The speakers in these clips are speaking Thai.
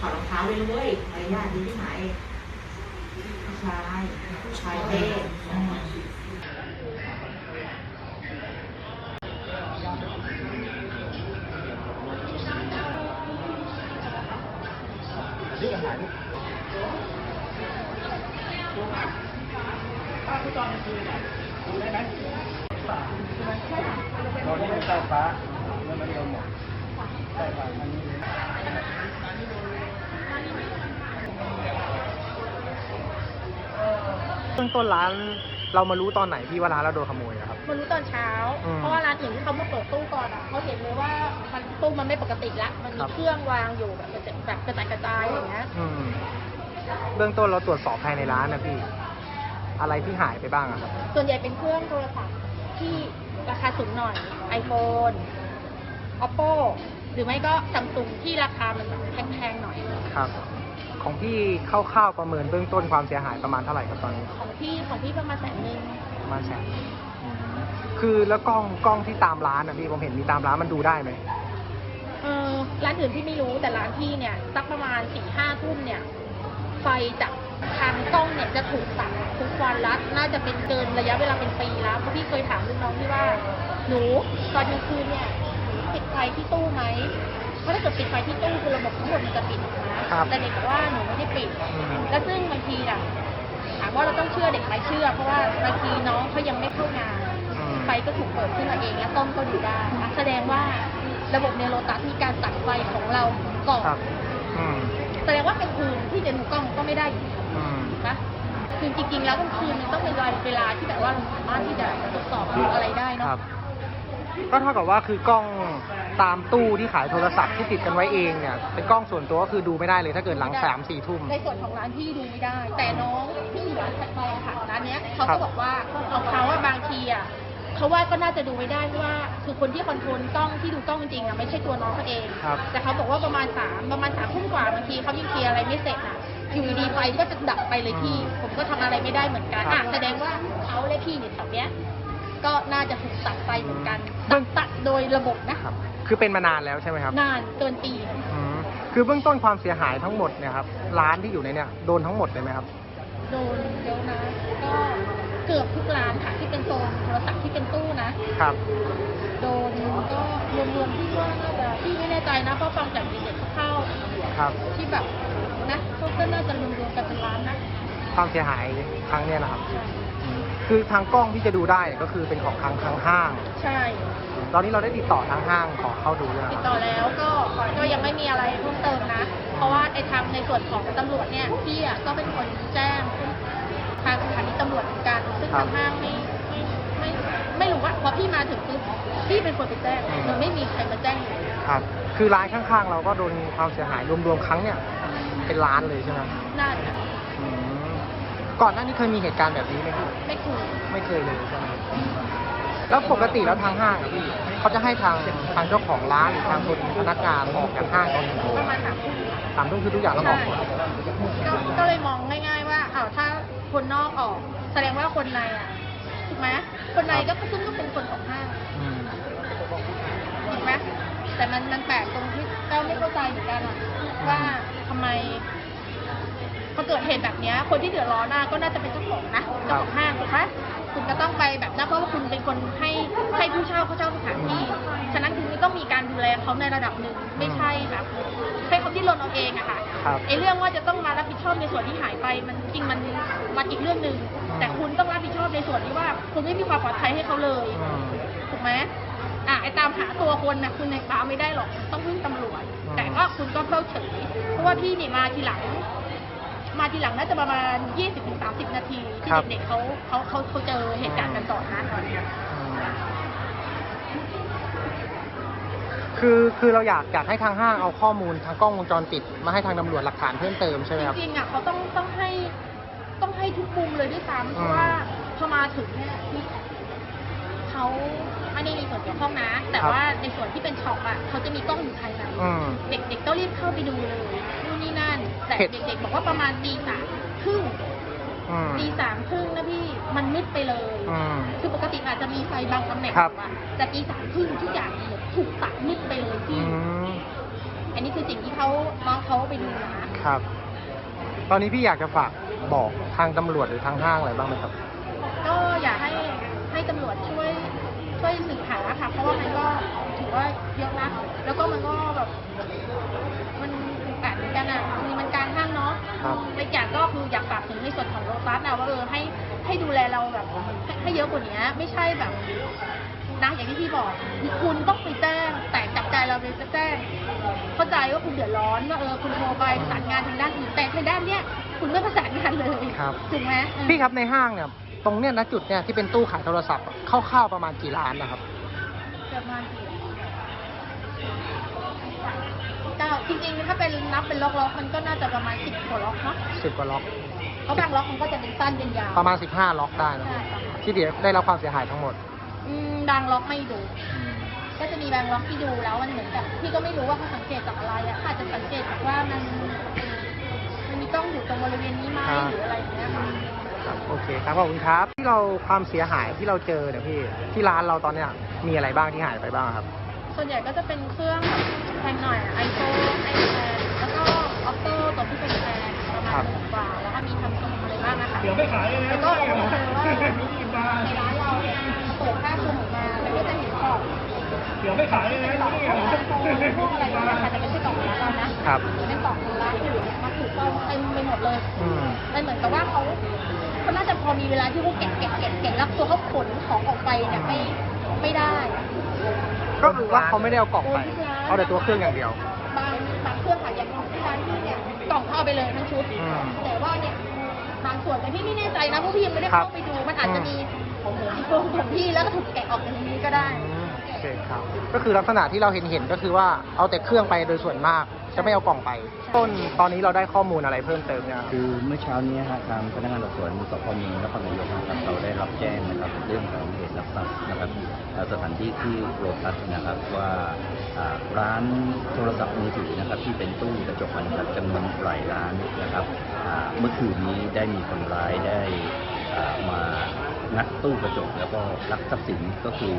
ถอดรองเท้าเลยนะเว้ยมารยาทดีที่หายผู้ชายผู้ชายเท่อืมนี่กันหายป้าผู้จองคือไหนดูได้ไหมตอนนี้เป็นใต้ฟ้าแล้วมันโดนหมดใต้ฟ้ามันนี้ เบื้องต้นร้านเรามารู้ตอนไหนพี่ว่าร้านเราโดนขโมยอะครับ มารู้ตอนเช้า อืมเพราะว่าร้านอื่นที่เขามาเปิดตู้ก่อนอะเขาเห็นเลยว่ามันตู้มันไม่ปกติละมันคมีรับ เครื่องวางอยู่แบบกระจายแบบกระจายกระจายอย่างเงี้ยอืมเบื้องต้นเราตรวจสอบภายในร้านนะพี่ อะไรที่หายไปบ้างอะครับ ส่วนใหญ่เป็นเครื่องโทรศัพท์ที่ราคาสูงหน่อย iPhone Oppo หรือไม่ก็ซัมซุงที่ราคามันแบบแพงๆหน่อย ครับ ของพี่คร่าวๆประเมินเบื้องต้นความเสียหายประมาณเท่าไหร่ครับตอนนี้ ของพี่ของพี่ประมาณแสนหนึ่งประมาณแสนอืมคือแล้วกล้องกล้องที่ตามร้านนะพี่ผมเห็นมีตามร้านมันดูได้ไหมเออร้านอื่นพี่ไม่รู้แต่ร้านพี่เนี่ยสักประมาณสี่ห้าทุ่มเนี่ย ไฟจากทางกล้องเนี่ยจะถูกตัดทุกวันละน่าจะเป็นเกินระยะเวลาเป็นปีแล้วเพราะพี่เคยถามลูกน้องที่ว่า หนูตอนกลางคืนเนี่ยหนูปิดไฟที่ตู้ไหม เพราะถ้าเกิดปิดไฟที่ตู้คือระบบทั้งหมดมันจะปิดนะครับแต่เด็กบอกว่าหนูไม่ได้ปิดอืมและซึ่งบางทีอะถามว่าเราต้องเชื่อเด็กไหมเชื่อ เพราะว่าบางทีน้องเขายังไม่เข้างานอืมไฟก็ถูกเปิดขึ้นมาเองและกล้องก็ดูได้อะแสดงว่าระบบในโลตัสมีการตัดไฟของเราก่อนครับอืมแสดงว่ากลางคืนที่จะดูกล้องก็ไม่ได้อยู่ดีอืมนะคือจริงๆแล้วกลางคืนมันต้องเป็นเวลาที่แบบว่าเราสามารถที่จะตรวจสอบดูอะไรได้เนาะ ครับ ก็เท่ากับว่าคือกล้อง ตามตู้ที่ขายโทรศัพท์ที่ติดกันไว้เองเนี่ยเป็นกล้องส่วนตัวก็คือดูไม่ได้เลยถ้าเกิดหลังสามสี่ทุ่ม ในส่วนของร้านที่ดูไม่ได้ แต่น้องที่อยู่ร้านถัดไปอะค่ะร้านเนี้ยเขาครัก็บบอกว่าของเขาว่าบางทีอะเขาว่าก็น่าจะดูไม่ได้เพราะว่าคือคนที่คอนโทรลกล้องที่ดูกล้องจริงๆอะไม่ใช่ตัวน้องเขาเอง ครับ แต่เขาบอกว่าประมาณสามประมาณสามทุ่มกว่าบางทีเขายังเคลียร์อะไรไม่เสร็จอะอยู่ดีๆไฟก็จะดับไปเลยพี่ ผมก็ทำอะไรไม่ได้เหมือนกันครัอะบแสดงว่าเขาและพี่เนี่ยแถวเนี้ย ก็น่าจะถูกตัดไฟเหมือนกันเบื้ตัองดตัดโดยระบบนะครับ คือเป็นมานานแล้วใช่ไหมครับนานเกินปี อืมคือเบื้องต้นความเสียหายทั้งหมดเนี่ยครับร้านที่อยู่ในเนี่ยโดนทั้งหมดเลยไหมครับ โดนเยอะนะ ก็เกือบทุกร้านค่ะที่เป็นโซนโทรศัพท์ที่เป็นตู้นะ ครับ โดนก็รวมๆที่ว่าน่าจะที่ไม่แน่ใจนะเพราะฟังจากเด็กๆเข้าครับที่แบบนะก็ก็น่าจะรวมๆกันเป็นล้านนะความเสียหายครั้งเนี้ยนะครับใช่อืม คือทางกล้องที่จะดูได้ก็คือเป็นของทางทางห้าง ใช่ ตอนนี้เราได้ติดต่อทางห้างขอเข้าดูด้วยติดนะคต่รับอแล้วก็ก็ยังไม่มีอะไรเพิ่มเติมนะ เพราะว่าในทางในส่วนของตำรวจเนี่ยพี่อะก็เป็นคนแจ้งทางสถานีตำรวจเหมือนกันซึ่งทางห้างไม่ไม่ไม่ไม่รู้ว่าพอพี่มาถึงปุ๊บพี่เป็นคนไปแจ้งโดยไม่มีใครมาแจ้งเลยครับ คือร้านข้างๆ เราก็โดนความเสียหายรวมๆครั้งเนี่ยเป็นล้านเลยใช่ไหมน่าจะอืม ก่อนหน้านี้เคยมีเหตุการณ์แบบนี้ไหมพี่ไม่ถูกไม่เคยเลยใช่ไหมแล้วปกติแล้วทางห้างอะพี่เขาจะให้ทางทางเจ้าของร้านหรือทางคนพนักงานออกจากห้างตอนกี่โมงประมาณสามทุ่มสามทุ่มคือทุกอย่างต้องอใช่อกหมดก็ก็เลยมองง่ายๆว่าอ้าวถ้าคนนอกออก แสดงว่าคนในอะถูกไหมคนในก็ซึ่งก็เป็นคนของห้างอืมถูกไหมแต่มันมันแปลกตรงที่เจ้าไม่เข้าใจเหมือนกันอะว่าทำไม พอเกิดเหตุแบบเนี้ยคนที่เดือดร้อนน่ะก็น่าจะเป็นเจ้าของนะเจ้าของห้างถูกไหมคุณก็ต้องไปแบบนั้นเพราะว่าคุณเป็นคนให้ให้ผู้เช่าเขาเช่าสถานที่ ฉะนั้นคุณก็ต้องมีการดูแลเขาในระดับหนึ่งไม่ใช่แบบให้เขาที่รนเอาเองอะค่ะครับไอ้เรื่องว่าจะต้องมารับผิดชอบในส่วนที่หายไป มันจริงมันมันอีกเรื่องหนึ่งแต่คุณต้องรับผิดชอบในส่วนที่ว่า คุณไม่มีความปลอดภัยให้เขาเลยอืมถูกไหมอะไอ้ตามหาตัวคนนะคุณยังตามไม่ได้หรอกต้องพึ่งตำรวจอืมแต่ก็คุณก็เพิกเฉยเพราะว่าพี่นี่มาทีหลัง มาทีหลังน่าจะประมาณ 20-30 นาทีที่เด็กๆเขาเขาเขาเขาเจอเหตุการณ์กันก่อนนะอืมคือคือเราอยากอยากให้ทางห้างเอาข้อมูลทางกล้องวงจรปิด มาให้ทางตำรวจหลักฐานเพิ่มเติมใช่ไหมจครับริงๆอะเขาต้องต้องให้ต้องให้ทุกมุมเลยด้วยซ้ำเพราะว่าพอมาถึงเนี่ยเขาไม่ได้มีส่วนเกี่ยวข้องนะ แต่ครับ ว่าในส่วนที่เป็นช็อปอะเขาจะมีกล้องอยู่ภายใน อืม เด็กๆต้องรีบเข้าไปดูเลยนู่นนี่นั่น แต่เห็นเด็กๆบอกว่าประมาณตีสามครึ่งอืมตีสามครึ่งนะพี่มันมืดไปเลยอืมคือปกติอาจจะมีไฟบางตำแหน่งครับอะแต่ตีสามครึ่งทุกอย่างถูกตัดมืดไปเลยอืพี่มอันนี้คือสิ่งที่เขาน้องเขาไปดูมาครับ ตอนนี้พี่อยากจะฝากบอกทางตำรวจหรือทางห้างอะไรบ้างไหมครับ ก็อยากให้ให้ตำรวจช่วยช่วยสืบหาค่ะเพราะว่ามันก็ ถือว่าเยอะนะแล้วก็มันก็แบบ มันอุกอาจเหมือนกันอะคือมันกลารห้างเนาะครับในอย่างก็คืออยากฝากถึงในส่วนของโรตัสนะว่าเออให้ให้ดูแลเราแบบให้ให้เยอะกว่านี้ไม่ใช่แบบนะอย่างที่พี่บอกคุณต้องไปแจ้ง แต่จับใจเราเลยจะแจ้ง เข้าใจว่าคุณเดือดร้อนว่าเออคุณโทรไปประสานงานทางด้านอื่นแต่ทางด้านเนี้ยคุณไม่ประสานงานเลยครับ ถูกไหมเออพี่ครับในห้างเนี่ย ตรงเนี้ยนะจุดเนี่ยที่เป็นตู้ขายโทรศัพท์อะคร่าวๆประมาณกี่ล้านนะครับ ประมาณเก้า จริงๆ ถ้าเป็นนับเป็นล็อกๆ มันก็น่าจะประมาณสิบกว่าล็อกเนาะสิบกว่าล็อก เพราะบางล็อกมันก็จะเป็นสั้นเป็นยาวประมาณสิบห้าล็อกได้นะใช่พี่ประมาณที่เดี๋ยวได้รับความเสียหายทั้งหมดอืมบางล็อกไม่ดูอืมก็จะมีบางล็อกที่ดูแล้วมันเหมือนกับพี่ก็ไม่รู้ว่าเขาสังเกตจากอะไรอะอาจจะสังเกตจากว่ามันมันมีกล้องอยู่ตรงบริเวณนี้ไหมหรืออะไรอย่างเงี้ยมันครับโอเคครับขอบคุณครับ ที่เราความเสียหายที่เราเจอเนี่ยพี่ที่ร้านเราตอนเนี้ยมีอะไรบ้างที่หายไปบ้างครับ ส่วนใหญ่ก็จะเป็นเครื่องแพงหน่อยไอโฟนไอแพดแล้วก็ออโต้ตัวที่เป็นแพงประมาณหมื่นกว่าแล้วก็มีทำทรงอะไรบ้างนะคะเดี๋ยวไม่ขายเลยนะแล้วก็เราเจอว่ายี่สิบบาทในร้านเราเนี่ยเปิดผ้าคลุมออกมามันก็จะเห็นกล่องเดี๋ยวไม่ขายเลยนะกล่องพวกไอโฟนพวกอะไรอย่างเงี้ยค่ะแต่ไม่ใช่กล่องของเรานะครับเป็นกล่องของร้านอื่นเนี่ยมาถูกต้องเต็มไปหมดเลยอืมมันเหมือนกับว่าเขาเขาน่าจะพอมีเวลาที่เขาแกะแกะแกะแกะแล้วตัวเขาขนของออกไปเนี่ยไม่ไม่ได้ ก็คือว่าเขาไม่ได้เอากล่องไปเอาแต่ตัวเครื่องอย่างเดียว บางบางเครื่องค่ะอย่างของที่ร้านพี่เนี่ยกล่องเขาเอาไปเลยทั้งชุด อืมแต่ว่าเนี่ยบางส่วนแต่พี่ไม่แน่ใจนะเพราะพี่ยังไม่ได้ครับเข้าไปดูมันอาจจะมีของตัวของพี่แล้วก็ถูกแกะออกจากนี้ก็ได้ อืมโอเคครับ ก็คือลักษณะที่เราเห็นเห็นๆก็คือว่าเอาแต่เครื่องไปโดยส่วนมาก จะไม่เอากล่องไป ต้นตอนนี้เราได้ข้อมูลอะไรเพิ่มเติมเนี่ยครับคือเมื่อเช้านี้ฮะทางพนักงานสอบสวนสพเมืองนครนายกนะครับเราได้รับแจ้งนะครับเรื่องของเหตุลักทรัพย์นะครับเอ่อสถานที่ที่โรตัสนะครับว่าอ่าร้านโทรศัพท์มือถือนะครับที่เป็นตู้กระจกนะครับจำนวนหลายร้านนะครับอ่าเมื่อคืนนี้ได้มีคนร้ายได้อ่ามางัดตู้กระจกแล้วก็ลักทรัพย์สินก็คือ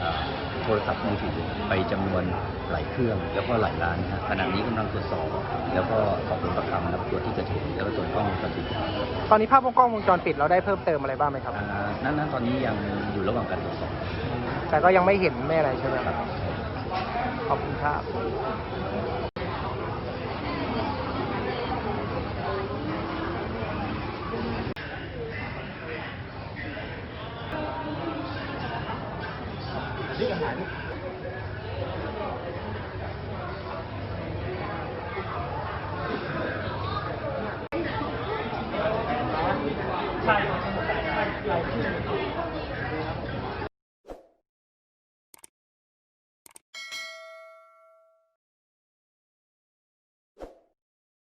อ่า โทรศัพท์มือถือไปจำนวนหลายเครื่องแล้วก็หลายร้านนะฮะขณะนี้กำลังตรวจสอบแล้วก็สอบสวนประคำนะครับตรวจที่เกิดเหตุแล้วก็ตรวจกล้องวงจรปิดตอนนี้ภาพกล้องวงจรปิดเราได้เพิ่มเติมอะไรบ้างไหมครับอ่านั้นนั้นตอนนี้ยังอยู่ระหว่างการตรวจสอบแต่ก็ยังไม่เห็นไม่อะไรใช่ไหมครับขอบคุณครับ